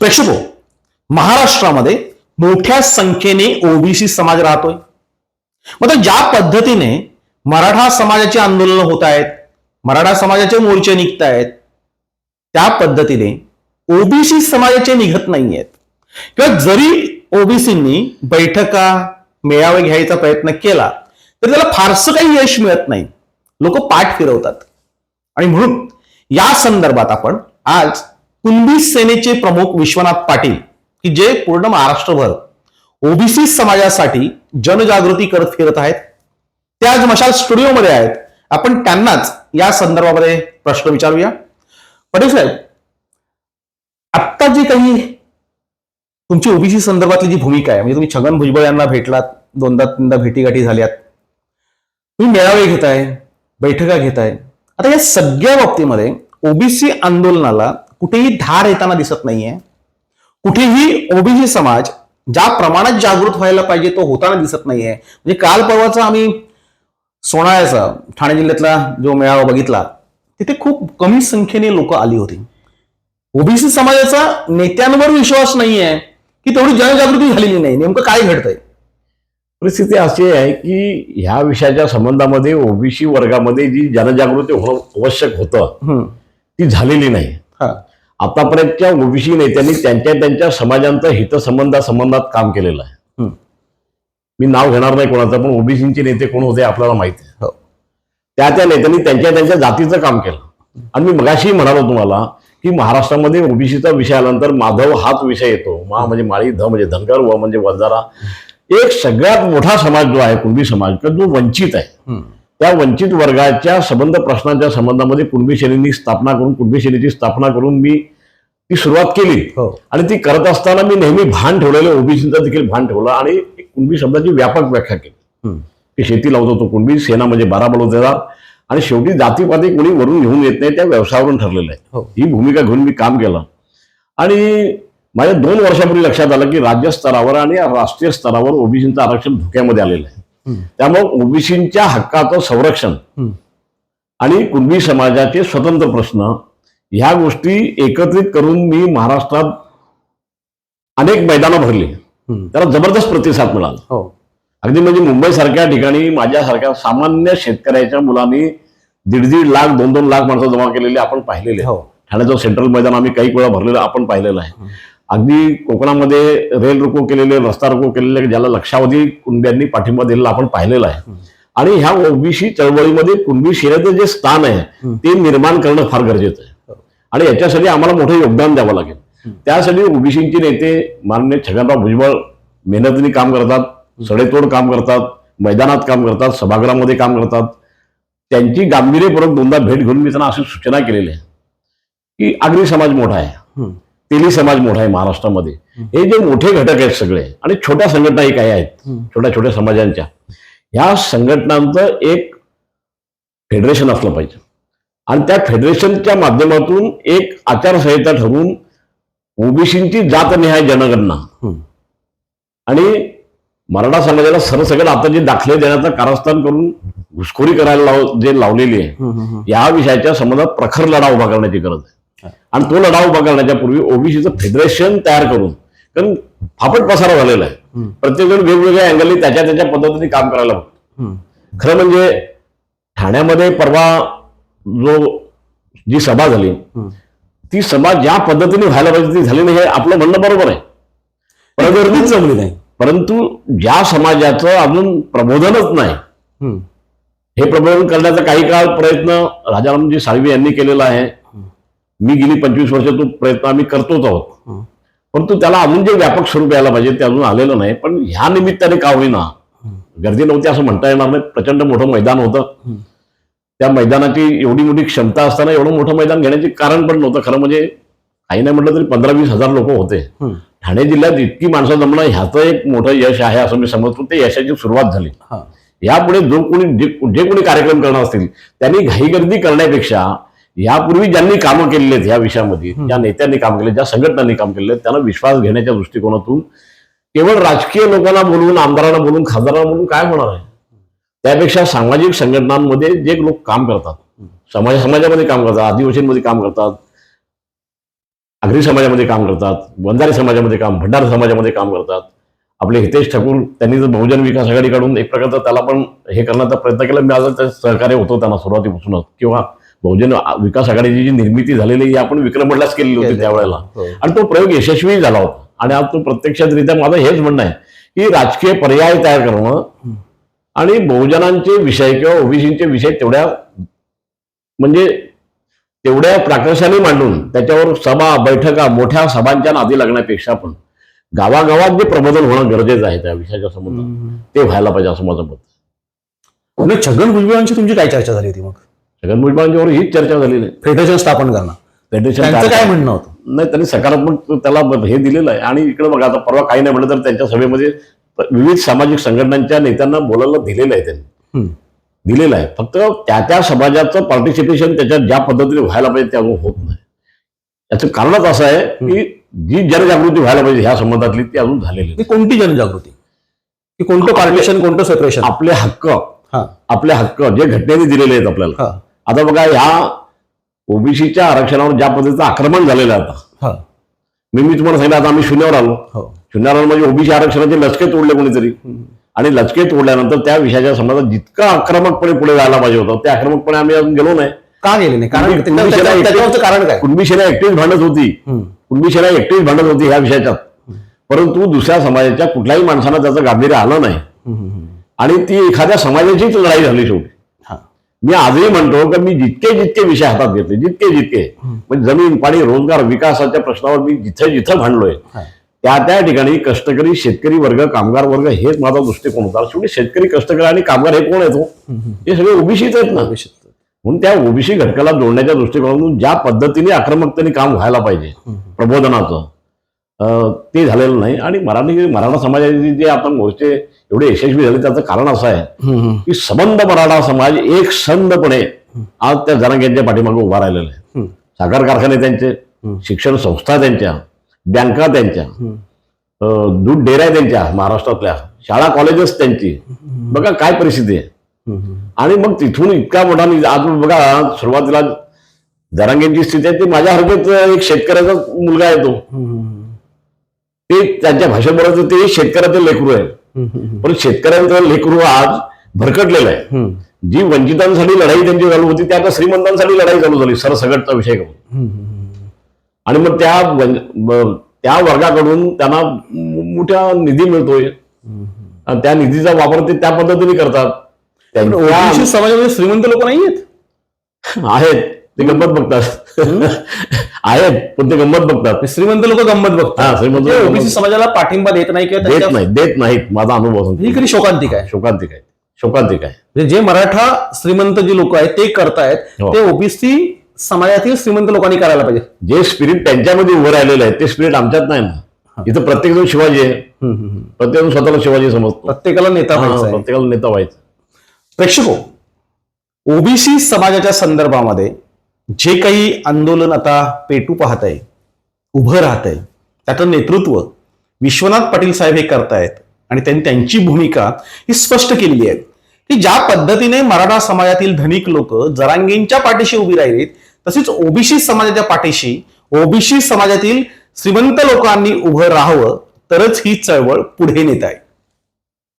प्रेक्षको हो, महाराष्ट्रामध्ये मोठ्या संख्येने ओबीसी समाज राहतोय. मग ज्या पद्धतीने मराठा समाजाची आंदोलनं होत आहेत मराठा समाजाचे मोर्चे निघत आहेत त्या पद्धतीने ओबीसी समाजाचे निघत नाही आहेत किंवा जरी ओबीसींनी बैठका मेळावे घ्यायचा प्रयत्न केला तरी त्याला फारसं काही यश मिळत नाही. लोक पाठ फिरवतात. आणि म्हणून या संदर्भात आपण आज कुणबी सेनेचे प्रमुख विश्वनाथ पाटील की जे पूर्ण महाराष्ट्रभर ओबीसी समाजासाठी जनजागृती करत फिरत आहेत ते आज मशाल स्टुडिओमध्ये आहेत. आपण त्यांनाच या संदर्भामध्ये प्रश्न विचारूया. पटेल साहेब आत्ता जी काही तुमची ओबीसी संदर्भातली जी भूमिका आहे म्हणजे तुम्ही छगन भुजबळ यांना भेटलात दोनदा तीनदा भेटीगाठी झाल्यात. तुम्ही मेळावे घेताय बैठका घेताय. आता या सगळ्या बाबतीमध्ये ओबीसी आंदोलनाला कुठेही धार येताना दिसत नाहीये. कुठेही ओबीसी समाज ज्या प्रमाणात जागृत व्हायला पाहिजे तो होताना दिसत नाहीये. म्हणजे काल परवाचा आम्ही सोनाळ्याचा ठाणे जिल्ह्यातला जो मेळावा बघितला तिथे खूप कमी संख्येने लोक आली होती. ओबीसी समाजाचा नेत्यांवर विश्वास नाहीये की तेवढी जनजागृती झालेली नाही. नेमकं काय घडतंय? परिस्थिती अशी आहे की ह्या विषयाच्या संबंधामध्ये ओबीसी वर्गामध्ये जी जनजागृती होणं आवश्यक होतं. ती झालेली नाही. हा. आतापर्यंतच्या ओबीसी नेत्यांनी त्यांच्या त्यांच्या समाजांचं हितसंबंधा संबंधात काम केलेलं आहे. मी नाव घेणार नाही कोणाचं पण ओबीसीचे नेते कोण होते आपल्याला माहिती आहे हो. त्या त्या नेत्यांनी त्यांच्या त्यांच्या जातीचं काम केलं आणि मी मगाशी म्हणालो तुम्हाला की महाराष्ट्रामध्ये ओबीसीचा विषय आल्यानंतर माधव हाच विषय येतो मा म्हणजे माळी ध म्हणजे धनगर व म्हणजे वंजारा एक सगळ्यात मोठा समाज जो आहे कुणबी समाज जो वंचित आहे. त्या वंचित वर्गाच्या संबंध प्रश्नांच्या संबंधामध्ये कुणबी सेनेनी स्थापना करून कुणबी सेनेची स्थापना करून मी ती सुरुवात केली हो आणि ती करत असताना मी नेहमी भान ठेवलेलं ओबीसीचं देखील भान ठेवलं आणि कुणबी शब्दाची व्यापक व्याख्या केली. की शेती लावतो तो कुणबी सेना म्हणजे बारा बलवतेदार आणि शेवटी जातीपाती कोणी वरून घेऊन येत नाही त्या व्यवसायावरून ठरलेलं आहे हो. ही भूमिका घेऊन मी काम केलं आणि माझ्या दोन वर्षापूर्वी लक्षात आलं की राज्य स्तरावर आणि राष्ट्रीय स्तरावर ओबीसीचं आरक्षण धोक्यामध्ये आलेलं आहे. त्यामुळे ओबीसीच्या हक्काचं संरक्षण. आणि कुणबी समाजाचे स्वतंत्र प्रश्न ह्या गोष्टी एकत्रित करून मी महाराष्ट्रात अनेक मैदानं भरली. त्याला जबरदस्त प्रतिसाद मिळाला. हो. अगदी म्हणजे मुंबईसारख्या ठिकाणी माझ्यासारख्या सामान्य शेतकऱ्याच्या मुलांनी दीड दीड लाख दोन दोन लाख माणसं जमा केलेली आपण पाहिलेले हो. ठाण्याचं सेंट्रल मैदान आम्ही काही वेळा भरलेलं आपण पाहिलेलं आहे. अगदी कोकणामध्ये रेल रोको केलेले रस्ता रोको केलेले ज्याला लक्षावधी कुणब्यांनी पाठिंबा दिलेला आपण पाहिलेला आहे. आणि ह्या ओबीसी चळवळीमध्ये कुणबी सेनेचं जे स्थान आहे ते निर्माण करणं फार गरजेचं आहे. आणि याच्यासाठी आम्हाला मोठं योगदान द्यावं लागेल. त्यासाठी ओबीसीचे नेते माननीय छगनराव भुजबळ मेहनतीने काम करतात सडेतोड काम करतात मैदानात काम करतात सभागृहामध्ये काम करतात. त्यांची गांभीर्यपूर्वक दोनदा भेट घेऊन मी त्यांना अशी सूचना केलेली आहे की आगरी समाज मोठा आहे. तेली समाज मोठा आहे महाराष्ट्रामध्ये हे जे मोठे घटक आहेत सगळे आणि छोट्या संघटनाही काही आहेत. छोट्या छोट्या समाजांच्या ह्या संघटनांचं एक फेडरेशन असलं पाहिजे आणि त्या फेडरेशनच्या माध्यमातून एक आचारसंहिता ठरवून ओबीसींची जातनिहाय जनगणना. आणि मराठा समाजाला सरसकट आता जे दाखले देण्याचं कारस्थान करून घुसखोरी करायला लाव जे लावलेली आहे. या विषयाच्या संबंधात प्रखर लढा उभा करण्याची गरज आहे आणि तो लढा उभा करण्याच्या पूर्वी ओबीसीचं फेडरेशन तयार करून कारण फापट पसारा झालेला आहे हम्म. प्रत्येकजण वेगवेगळ्या अँगलनी त्याच्या त्याच्या पद्धतीने काम करायला बघतो. खरं म्हणजे ठाण्यामध्ये परवा जो जी सभा झाली. ती सभा ज्या पद्धतीने व्हायला पाहिजे ती झाली नाही हे आपलं म्हणणं बरोबर आहे पण गर्दीच जमली नाही परंतु ज्या समाजाचं अजून प्रबोधनच नाही. हे प्रबोधन करण्याचा काही काळ प्रयत्न राजारामजी साळवी यांनी केलेला आहे मी गेली पंचवीस वर्ष तो प्रयत्न आम्ही करतोच आहोत. परंतु त्याला अजून जे व्यापक स्वरूप यायला पाहिजे ते अजून आलेलं नाही पण ह्या निमित्ताने का होईना गर्दी नव्हती असं म्हणता येणार नाही प्रचंड मोठं मैदान होतं. त्या मैदानाची एवढी मोठी क्षमता असताना एवढं मोठं मैदान घेण्याचे कारण पण नव्हतं खरं म्हणजे काही नाही म्हटलं तरी पंधरा वीस हजार लोक होते. ठाणे जिल्ह्यात इतकी माणसं जमणं ह्याचं एक मोठं यश आहे असं मी समजतो ते यशाची सुरुवात झाली. यापुढे जो कोणी जे जे कोणी कार्यक्रम करणार असतील त्यांनी घाईगर्दी करण्यापेक्षा यापूर्वी ज्यांनी कामं केलेली आहेत या विषयामध्ये ज्या नेत्यांनी काम केले ज्या संघटनांनी काम केले त्यांना विश्वास घेण्याच्या दृष्टिकोनातून केवळ राजकीय लोकांना बोलवून आमदारांना बोलून खासदारांना बोलून काय होणार आहे? त्यापेक्षा सामाजिक संघटनांमध्ये जे लोक काम करतात समाज समाजामध्ये काम करतात आदिवासींमध्ये काम करतात आगरी समाजामध्ये काम करतात वंजारी समाजामध्ये काम भंडार समाजामध्ये काम करतात आपले हितेश ठाकूर त्यांनी जर बहुजन विकास आघाडीकडून एक प्रकारचा त्याला पण हे करण्याचा प्रयत्न केला माझं ते सहकार्य होतं त्यांना सुरुवातीपासूनच. किंवा बहुजन विकास आघाडीची जी निर्मिती झालेली ही आपण विक्रमगडलाच केलेली होती त्यावेळेला. हो. आणि तो प्रयोग यशस्वी झाला होता. आणि आज तो प्रत्यक्षातरित्या माझं हेच म्हणणं आहे की राजकीय पर्याय तयार करणं आणि बहुजनांचे विषय किंवा ओबीसीचे विषय तेवढ्या म्हणजे तेवढ्या प्राकर्षाने मांडून त्याच्यावर सभा बैठका मोठ्या सभांच्या नादी लागण्यापेक्षा पण गावागावात जे प्रबोधन होणं गरजेचं आहे त्या विषयाच्या संबंधात ते व्हायला पाहिजे असं माझं मत छगन भुजबळांची तुमची काय चर्चा झाली होती मग? छगन भुजबळांच्यावर हीच चर्चा झालेली आहे. फेडरेशन स्थापन करणं त्यांचं काय- म्हणणं होतं? नाही त्यांनी सकारात्मक त्याला हे दिलेलं आहे. आणि इकडे बघा आता परवा काही नाही म्हणलं तर त्यांच्या सभेमध्ये विविध सामाजिक संघटनांच्या नेत्यांना बोलायला दिलेलं आहे त्यांनी. दिलेलं आहे. फक्त त्या त्या समाजाचं पार्टिसिपेशन त्याच्यात ज्या पद्धतीने व्हायला पाहिजे ते अजून होत नाही. याचं कारणच असं आहे की जी जनजागृती व्हायला पाहिजे ह्या संबंधातली ती अजून झालेली. ती कोणती जनजागृती? की कोणतं पार्टिशन कोणतं सेपरेशन आपले हक्क. हा. आपले हक्क जे घटनेने दिलेले आहेत आपल्याला. आता बघा ह्या ओबीसीच्या आरक्षणावर ज्या पद्धतीचं आक्रमण झालेलं आहे आता मी मी तुम्हाला सांगितलं आता आम्ही शून्यावर आलो. हो. शून्यावर आलो म्हणजे ओबीसी आरक्षणाचे लचके तोडले कोणीतरी. आणि लचके तोडल्यानंतर त्या विषयाच्या संबंधात जितकं आक्रमकपणे पुढे जायला पाहिजे होतं त्या आक्रमकपणे आम्ही अजून गेलो नाही. का गेले नाही? कारण काय? कुणबी सेना एकटीच भांडत होती. कुणबी सेना एकटीच भांडत होती ह्या विषयाच्यात. परंतु दुसऱ्या समाजाच्या कुठल्याही माणसानं त्याचं गांभीर्य आलं नाही. आणि ती एखाद्या समाजाचीच लढाई झाली शेवटी. मी आजही म्हणतो की मी जितके जितके विषय हातात घेतले जितके जितके म्हणजे जमीन पाणी रोजगार विकासाच्या प्रश्नावर मी जिथे जिथं भांडलोय हा. त्या त्या ठिकाणी कष्टकरी शेतकरी वर्ग कामगार वर्ग हेच माझा दृष्टिकोन होता. शेवटी शेतकरी कष्टकरी आणि कामगार हे कोण येतो हे? सगळे ओबीसीच आहेत ना. म्हणून त्या ओबीसी घटकाला जोडण्याच्या दृष्टिकोनातून ज्या पद्धतीने आक्रमकतेने काम व्हायला पाहिजे प्रबोधनाचं ते झालेलं नाही. आणि मराठी मराठा समाजाचे जे आता मोर्चे एवढे यशस्वी झाले त्याचं कारण असं आहे. की सबंध मराठा समाज एक संधपणे आज त्या जनांग्यांच्या पाठीमागे उभा राहिलेला आहे. साखर कारखाने त्यांचे शिक्षण संस्था त्यांच्या बँका त्यांच्या दूध डेऱ्या त्यांच्या महाराष्ट्रातल्या शाळा कॉलेजेस त्यांची बघा काय परिस्थिती आहे. आणि मग तिथून इतका मोठा आज बघा सुरुवातीला जरांगेंची स्थिती आहे ती माझ्या हरकत एक शेतकऱ्याचा मुलगा आहे तो. ते त्यांच्या बोलायचं ते शेतकऱ्याचं लेकरू आहे. पण शेतकऱ्यांचं लेकरू आज भरकटलेलं आहे. जी वंचितांसाठी लढाई त्यांची चालू होती त्या आता श्रीमंतांसाठी लढाई चालू झाली सरसगटचा विषय करून. आणि मग त्या त्या वर्गाकडून त्यांना मो- मोठ्या निधी मिळतोय. आणि त्या निधीचा वापर ते त्या पद्धतीने करतात. समाजामध्ये श्रीमंत लोक नाही आहेत. ते गंमत बघतात. आहेत पण ते गंमत बघतात. श्रीमंत लोक गंमत हा, बघतात श्रीमंत गंमत- ओबीसी समाजाला पाठिंबा देत नाही किंवा देत नाही देत नाहीत माझा अनुभव. ही खरी शोकांतिक आहे. शोकांतिक आहे. शोकांतिक आहे. म्हणजे जे मराठा श्रीमंत जे लोक आहेत ते करतायत हो. ते ओबीसी समाजातील श्रीमंत लोकांनी करायला पाहिजे. जे स्पिरिट त्यांच्यामध्ये उभं राहिलेलं आहे ते स्पिरिट आमच्यात नाही ना. इथं प्रत्येक जण शिवाजी आहे. प्रत्येक जण स्वतःला शिवाजी समजतो. प्रत्येकाला नेता. प्रत्येकाला नेता व्हायचं प्रेक्षको ओबीसी समाजाच्या संदर्भामध्ये जे काही आंदोलन आता पेटू पाहत आहे उभं राहत आहे त्याचं नेतृत्व विश्वनाथ पाटील साहेब हे करतायत आणि त्यांनी त्यांची भूमिका ही स्पष्ट केलेली आहे. की ज्या पद्धतीने मराठा समाजातील धनिक लोक जरांगींच्या पाठीशी उभी राहिलीत तसेच ओबीसी समाजाच्या पाठीशी ओबीसी समाजातील श्रीमंत लोकांनी उभं राहावं तरच ही चळवळ पुढे नेत आहे.